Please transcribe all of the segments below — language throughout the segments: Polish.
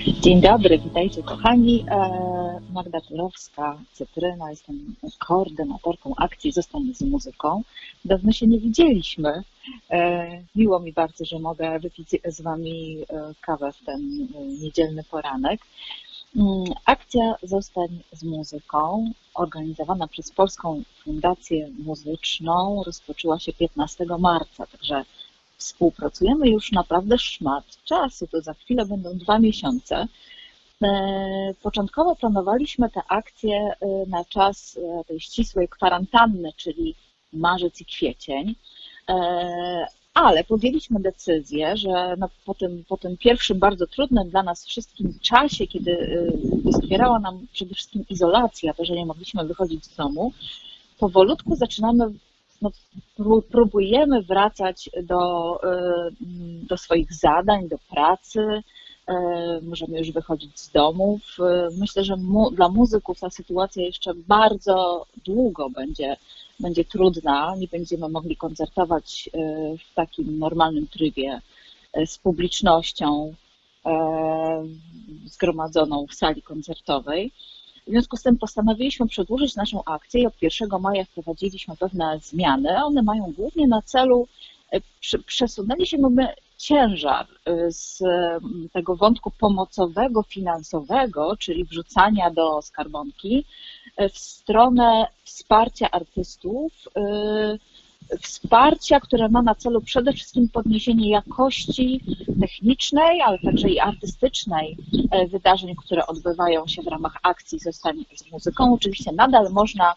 Dzień dobry, witajcie kochani. E, Magda Turowska, Cytryna, jestem koordynatorką akcji Zostań z muzyką. Dawno się nie widzieliśmy. E, Miło mi bardzo, że mogę wypić z Wami e, kawę w ten niedzielny poranek. Mm, Akcja Zostań z muzyką, organizowana przez Polską Fundację Muzyczną, rozpoczęła się 15 marca, także współpracujemy już naprawdę szmat czasu, to za chwilę będą dwa miesiące. E, Początkowo planowaliśmy tę akcję e, na czas e, tej ścisłej kwarantanny, czyli marzec i kwiecień, ale podjęliśmy decyzję, że no po, tym, po tym pierwszym bardzo trudnym dla nas wszystkim czasie, kiedy doskwierała nam przede wszystkim izolacja, to, że nie mogliśmy wychodzić z domu, powolutku zaczynamy no, pró- próbujemy wracać do, e, do swoich zadań, do pracy. e, Możemy już wychodzić z domów. E, Myślę, że mu, dla muzyków ta sytuacja jeszcze bardzo długo będzie, będzie trudna. Nie będziemy mogli koncertować w takim normalnym trybie z publicznością zgromadzoną w sali koncertowej. W związku z tym postanowiliśmy przedłużyć naszą akcję i od 1 maja wprowadziliśmy pewne zmiany. One mają głównie na celu, e, prze- przesunęliśmy my ciężar e, z mm, tego wątku pomocowego, finansowego, czyli wrzucania do skarbonki, e, w stronę wsparcia artystów, wsparcia, które ma na celu przede wszystkim podniesienie jakości technicznej, ale także i artystycznej e, wydarzeń, które odbywają się w ramach akcji Zostań z muzyką. Oczywiście nadal można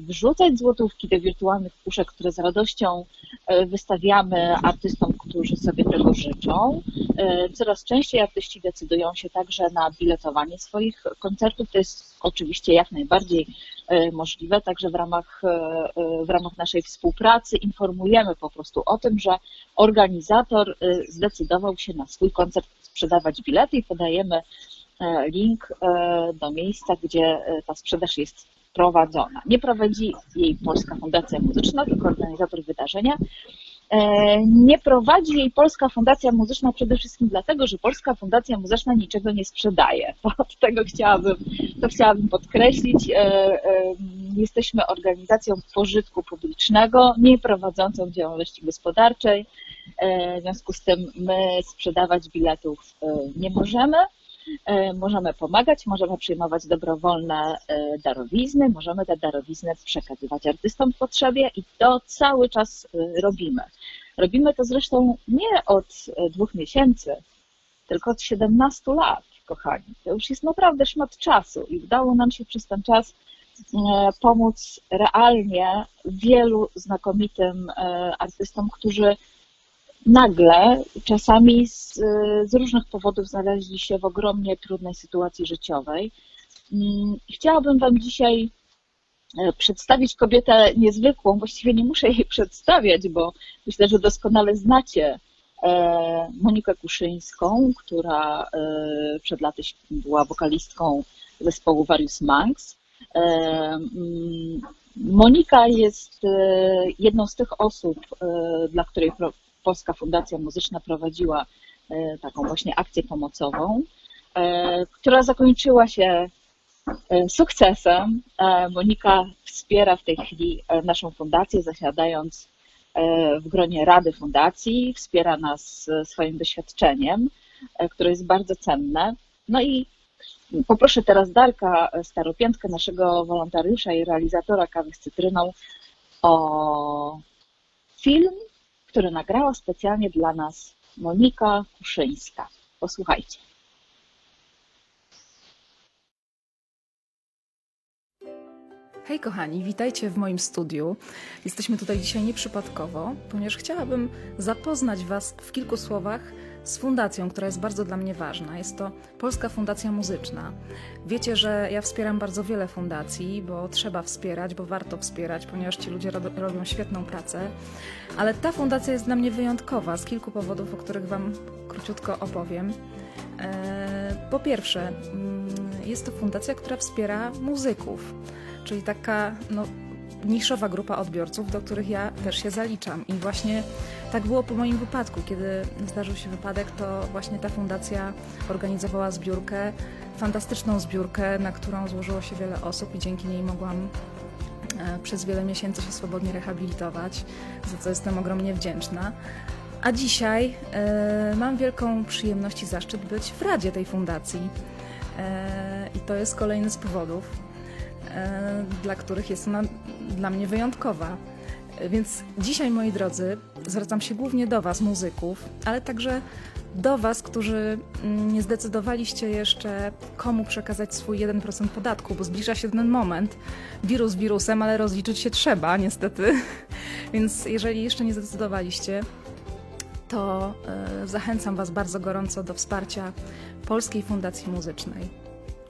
wrzucać złotówki do wirtualnych puszek, które z radością e, wystawiamy artystom, którzy sobie tego życzą. E, Coraz częściej artyści decydują się także na biletowanie swoich koncertów. To jest oczywiście jak najbardziej możliwe, także w ramach, w ramach naszej współpracy informujemy po prostu o tym, że organizator zdecydował się na swój koncert sprzedawać bilety i podajemy link do miejsca, gdzie ta sprzedaż jest prowadzona. Nie prowadzi jej Polska Fundacja Muzyczna, tylko organizator wydarzenia. E, Nie prowadzi jej Polska Fundacja Muzyczna przede wszystkim dlatego, że Polska Fundacja Muzyczna niczego nie sprzedaje. Od tego chciałabym, to chciałabym podkreślić. E, e, Jesteśmy organizacją pożytku publicznego, nie prowadzącą działalności gospodarczej. W związku z tym my sprzedawać biletów nie możemy. E, Możemy pomagać, możemy przyjmować dobrowolne e, darowizny, możemy te darowizny przekazywać artystom w potrzebie i to cały czas e, robimy. Robimy to zresztą nie od dwóch miesięcy, tylko od 17 lat, kochani. To już jest naprawdę szmat czasu i udało nam się przez ten czas pomóc realnie wielu znakomitym artystom, którzy nagle, czasami z, z różnych powodów znaleźli się w ogromnie trudnej sytuacji życiowej. Mm, Chciałabym Wam dzisiaj e, przedstawić kobietę niezwykłą. Właściwie nie muszę jej przedstawiać, bo myślę, że doskonale znacie e, Monikę Kuszyńską, która e, przed laty była wokalistką zespołu Various Monks. Mm, Monika jest jedną z tych osób, dla której Polska Fundacja Muzyczna prowadziła e, taką właśnie akcję pomocową, e, która zakończyła się e, sukcesem. Monika wspiera w tej chwili naszą fundację, zasiadając w gronie Rady Fundacji, wspiera nas swoim doświadczeniem, które jest bardzo cenne. No i poproszę teraz Darka Staropiętkę, naszego wolontariusza i realizatora kawy z cytryną, o film, który nagrała specjalnie dla nas Monika Kuszyńska. Posłuchajcie. Hej kochani, witajcie w moim studiu. Jesteśmy tutaj dzisiaj nieprzypadkowo, ponieważ chciałabym zapoznać Was w kilku słowach z fundacją, która jest bardzo dla mnie ważna. Jest to Polska Fundacja Muzyczna. Wiecie, że ja wspieram bardzo wiele fundacji, bo trzeba wspierać, bo warto wspierać, ponieważ ci ludzie ro- robią świetną pracę. Ale ta fundacja jest dla mnie wyjątkowa z kilku powodów, o których Wam króciutko opowiem. E, Po pierwsze, mm, jest to fundacja, która wspiera muzyków czyli taka no, niszowa grupa odbiorców, do których ja też się zaliczam. I właśnie Tak było po moim wypadku. Kiedy zdarzył się wypadek, to właśnie ta fundacja organizowała zbiórkę, fantastyczną zbiórkę, na którą złożyło się wiele osób i dzięki niej mogłam e, przez wiele miesięcy się swobodnie rehabilitować, za co jestem ogromnie wdzięczna. A dzisiaj e, mam wielką przyjemność i zaszczyt być w radzie tej fundacji. E, I to jest kolejny z powodów, dla których jest ona dla mnie wyjątkowa. E, Więc dzisiaj, moi drodzy, zwracam się głównie do Was, muzyków, ale także do Was, którzy mm, nie zdecydowaliście jeszcze, komu przekazać swój 1% podatku, bo zbliża się ten moment. Wirus wirusem, ale rozliczyć się trzeba, niestety. Więc jeżeli jeszcze nie zdecydowaliście, to e, zachęcam Was bardzo gorąco do wsparcia Polskiej Fundacji Muzycznej.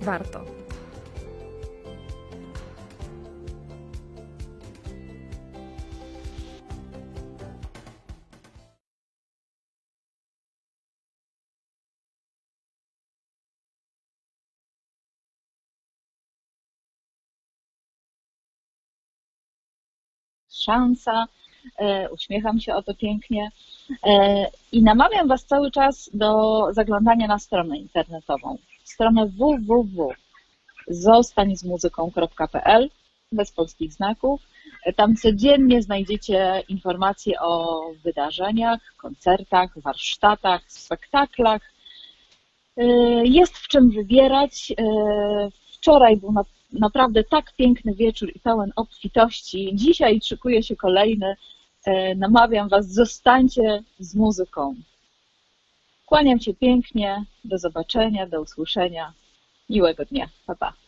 Warto. Szansa. E, Uśmiecham się o to pięknie. E, I namawiam Was cały czas do zaglądania na stronę internetową. Stronę www.zostańzmuzyką.pl bez polskich znaków. E, Tam codziennie znajdziecie informacje o wydarzeniach, koncertach, warsztatach, spektaklach. Jest w czym wybierać. Wczoraj był na naprawdę tak piękny wieczór i pełen obfitości. Dzisiaj szykuje się kolejny. E, Namawiam Was, zostańcie z muzyką. Kłaniam się pięknie. Do zobaczenia, do usłyszenia. Miłego dnia. Pa, pa.